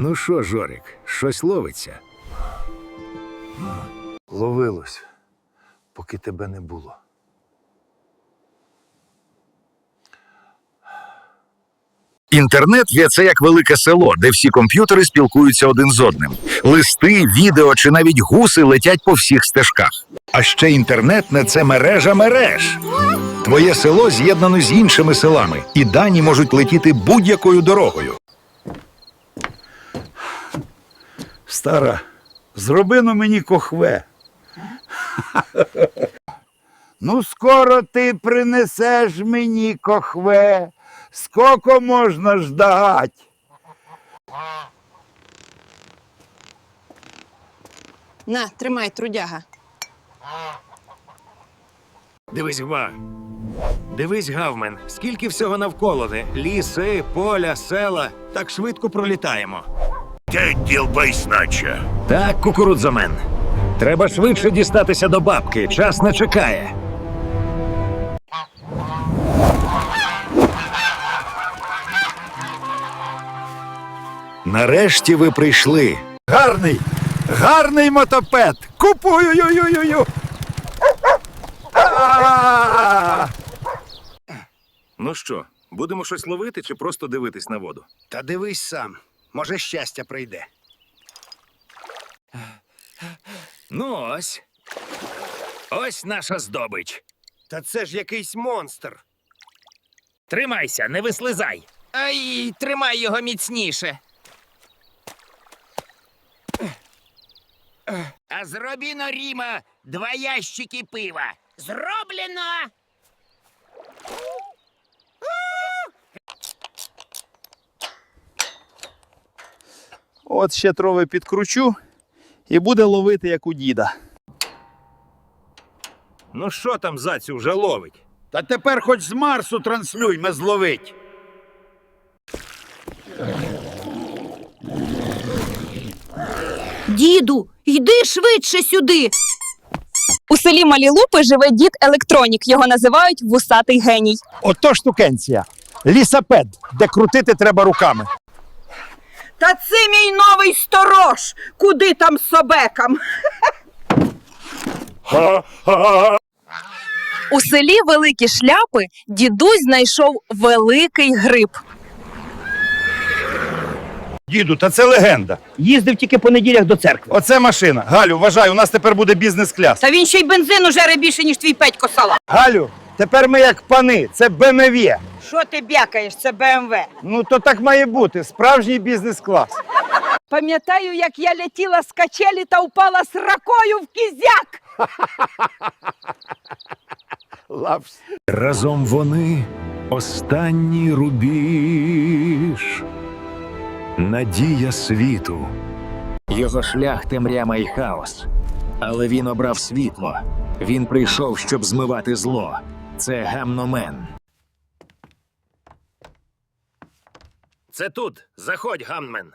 Ну що, Жорик, щось ловиться? Ловилось, поки тебе не було. Інтернет є це як велике село, де всі комп'ютери спілкуються один з одним. Листи, відео чи навіть гуси летять по всіх стежках. А ще інтернет не це мережа мереж. Твоє село з'єднано з іншими селами, і дані можуть летіти будь-якою дорогою. Стара, зроби на мені кохве. ну, скоро ти принесеш мені кохве. Скільки можна ждать? На, тримай, трудяга. Дивись, ва. Дивись, Гавмен, скільки всього навколо не. Ліси, поля, села. Так швидко пролітаємо. Ти ділбайсь, наче. Так, кукурудзомен. Треба швидше дістатися до бабки. Час не чекає. Нарешті ви прийшли. Гарний, гарний мотопед. Купую. ю-ю-ю-ю. Ну що, будемо щось ловити чи просто дивитись на воду? Та дивись сам, може щастя прийде. Ну ось. Ось наша здобич. Та це ж якийсь монстр. Тримайся, не вислизай. Ай, тримай його міцніше. А зробіно Ріма два ящики пива. Зроблено. От ще трови підкручу і буде ловити, як у діда. Ну що там зацю вже ловить? Та тепер хоч з Марсу транслюй, ми зловить. Діду, йди швидше сюди. У селі Малі Лупи живе дід електронік. Його називають вусатий геній. Ото штукенція. Лісапед, де крутити треба руками. Та це мій новий сторож. Куди там собекам? У селі Великі Шляпи дідусь знайшов великий гриб. Діду, та це легенда. Їздив тільки по неділях до церкви. Оце машина. Галю, вважай, у нас тепер буде бізнес-кляс. Та він ще й бензину жере більше, ніж твій Петько сала. Галю, тепер ми як пани, це БМВ. Що ти бякаєш, це БМВ? Ну то так має бути. Справжній бізнес-клас. Пам'ятаю, як я летіла з качелі та впала з ракою в кізяк. Лапс. Разом вони останній рубіж. Надія світу. Його шлях темряма і хаос. Але він обрав світло. Він прийшов, щоб змивати зло. Це гамномен. Це тут. Заходь, гаммен.